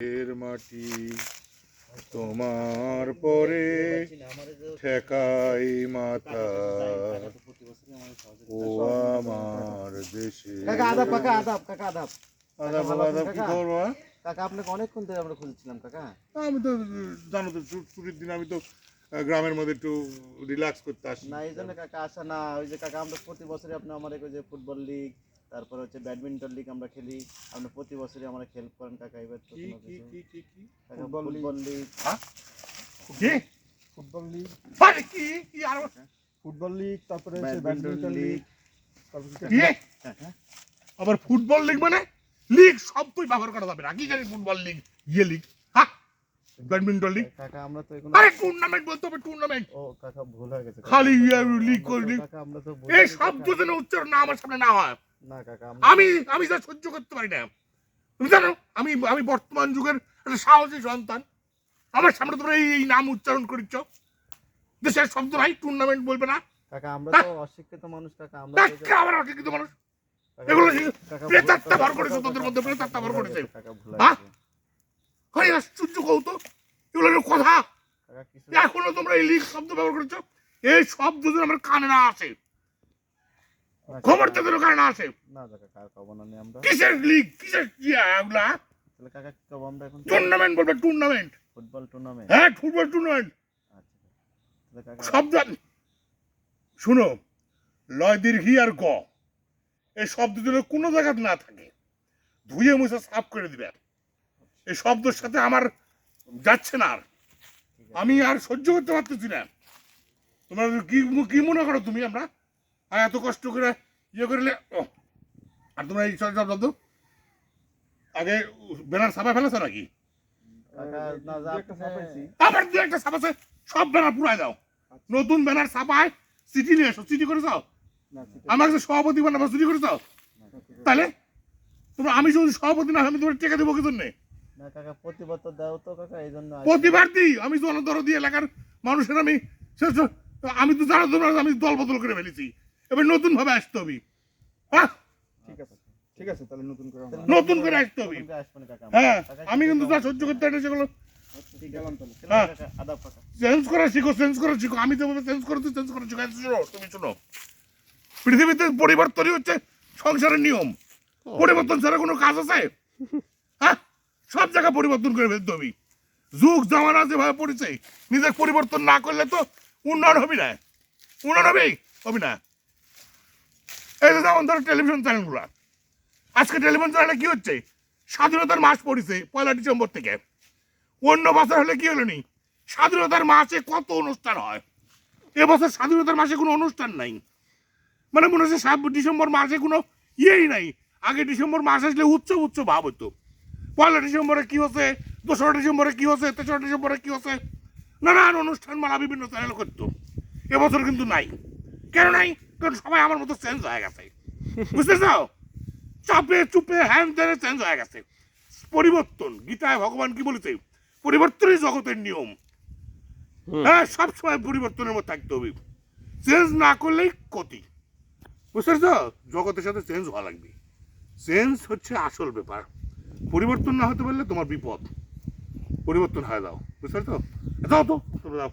এর মাটি তোমার পরে ঠেকাই মাথা। ও আমার দেশে। কাকা আদাব কাকা আদাব কাকা আদাব। আদাব আদাব কি কাকা? কাকা আপনাকে অনেকক্ষণ ধরে আমরা খুঁজছিলাম কাকা। আমি তো জানো তো ছুটির দিন আমি তো গ্রামের মধ্যে একটু রিল্যাক্স করতে আসি। না এই জন্য কাকা আসা না। ওই যে কাকা আমরা প্রতি বছরই আপনি আমাদের ওই যে ফুটবল লিগ তারপর হচ্ছে ব্যাডমিন্টন লিগ আমরা খেলি। আপনি প্রতি বছরই আমরা হেল্প করেন কাকা এবার তো কি কোনো কি কিছু- কি কি কি? কাকা, ফুটবল লিগ কি? ফুটবল লিগ আরে কি কি আর ফুটবল লিগ তারপরে হচ্ছে ব্যাডমিন্টন লিগ তারপরে কি? হ্যাঁ, আবার ফুটবল লিগ মানে? লিগ সব তুই ব্যবহার করা যাবে না। কি জানি ফুটবল লিগ ইয়ে লিগ হ্যাঁ ব্যাডমিন্টন লিগ কাকা আমরা তো এখন আরে টুর্নামেন্ট বলতে হবে টুর্নামেন্ট ও কাকা ভুল হয়ে গেছে। খালি ইয়ে লিগ আমরা করে লিগ কাকা আমরা তো এই শব্দ যেন উচ্চারণ না আমার সামনে না হয়। না কাকা আমি আমি যা সহ্য করতে পারি না। তুমি জানো আমি আমি বর্তমান যুগের একটা সাহসী সন্তান। আমার সামনে তোমরা এই নাম উচ্চারণ করিচ্ছ দেশের শব্দ নাই টুর্নামেন্ট বলবে না। কাকা আমরা তো অশিক্ষিত মানুষ কাকা আমরা তো তা আবার অশিক্ষিত মানুষ? এগুলো প্রেতাত্মা ভর করেছে তোদের মধ্যে, প্রেতাত্মা ভর করেছে। হয়ে হ্যাঁ? আশ্চর্য কৌতো এগুলো কথা। এখনও তোমরা এই লিগ শব্দ ব্যবহার করছ? এই শব্দ যেন আমার কানে না আসে। খবর তো কানে না কাকা না আমরা কিসের লিগ কিসের কি এগুলা তাহলে কাকা কি কব আমরা এখন? টুর্নামেন্ট বলবে টুর্নামেন্ট ফুটবল টুর্নামেন্ট হ্যাঁ ফুটবল টুর্নামেন্ট শব্দ শুনো লয় দীর্ঘি আর গ। এই শব্দ যেন কোনো জায়গাতে না থাকে। ধুয়ে মুছে সাফ করে দিবে। এই শব্দের সাথে আমার যাচ্ছে না আর। আমি আর সহ্য করতে পারতেছি না। তোমরা কি কি মনে করো তুমি আমরা? আর এত কষ্ট করে ইয়ে করলে আর তোমরা এই সব শব্দ আগে ব্যানার ছাপা ফেলেছো নাকি। আবার দু একটা সব দাও। নতুন চিঠি নিয়ে এসো। চিঠি করে যাও। আমাকে যে সভাপতি বানাবো চিঠি করে যাও তাহলে তোমরা আমি যদি সভাপতি না, আমি তোমার টেকা দেবো কি জন্যে? দিই, আমি জনদরদি এলাকার মানুষের আমি আমি তো জানো তোমরা আমি দল বদল করে ফেলেছি। এবার নতুন ভাবে আসতে হবে। হ্যাঁ? ঠিক আছে। ঠিক আছে তাহলে নতুন করে নতুন করে আসতে হবে। হ্যাঁ আমি কিন্তু যা সহ্য করতে পারি সেগুলো। হ্যাঁ। চেঞ্জ করা শিখো চেঞ্জ করা শিখো। আমি চেঞ্জ করতে চেঞ্জ করে শিখো। শোনো তুমি শোনো। পৃথিবীতে পরিবর্তনই হচ্ছে সংসারের নিয়ম। পরিবর্তন ছাড়া কোনো কাজ আছে? হ্যাঁ? সব জায়গা পরিবর্তন করে ফেলতে হবে। যুগ জামানা যেভাবে পড়েছে নিজের পরিবর্তন না করলে তো উন্নয়ন হবি না। উন্নয়ন হবে? হবি না। এই যে যেমন ধরো টেলিভিশন চ্যানেলগুলো আজকে টেলিভিশন চ্যানেলে কি হচ্ছে? স্বাধীনতার মাস পড়েছে পয়লা ডিসেম্বর থেকে। অন্য বছর হলে কি হলো নি? স্বাধীনতার মাসে কত অনুষ্ঠান হয়? এবছর স্বাধীনতার মাসে কোনো অনুষ্ঠান নাই। মানে মনে হচ্ছে সাত ডিসেম্বর মাসে কোনো ইয়েই নাই। আগে ডিসেম্বর মাস আসলে উৎসব উৎসব ভাব হতো। পয়লা ডিসেম্বরে কি হচ্ছে? দোসরা ডিসেম্বরে কি হচ্ছে? তেসরা ডিসেম্বরে কি হচ্ছে? নানান অনুষ্ঠান মালা বিভিন্ন চ্যানেল করতো। এবছর কিন্তু নাই। কেন নাই? কারণ সবাই আমার মতো চেঞ্জ হয়ে গেছে। বুঝতে চাও চাপে চুপে হ্যান ত্যানে চেঞ্জ হয়ে গেছে। পরিবর্তন গীতায় ভগবান কি বলেছে? পরিবর্তনই জগতের নিয়ম। হ্যাঁ সবসময় পরিবর্তনের মধ্যে থাকতে হবে। চেঞ্জ না করলেই ক্ষতি। বুঝতে পারছ জগতের সাথে চেঞ্জ হওয়া লাগবে। চেঞ্জ হচ্ছে আসল ব্যাপার। পরিবর্তন না হতে পারলে তোমার বিপদ। পরিবর্তন হয়ে যাও। বুঝতে পারছ যাও তো তোমরা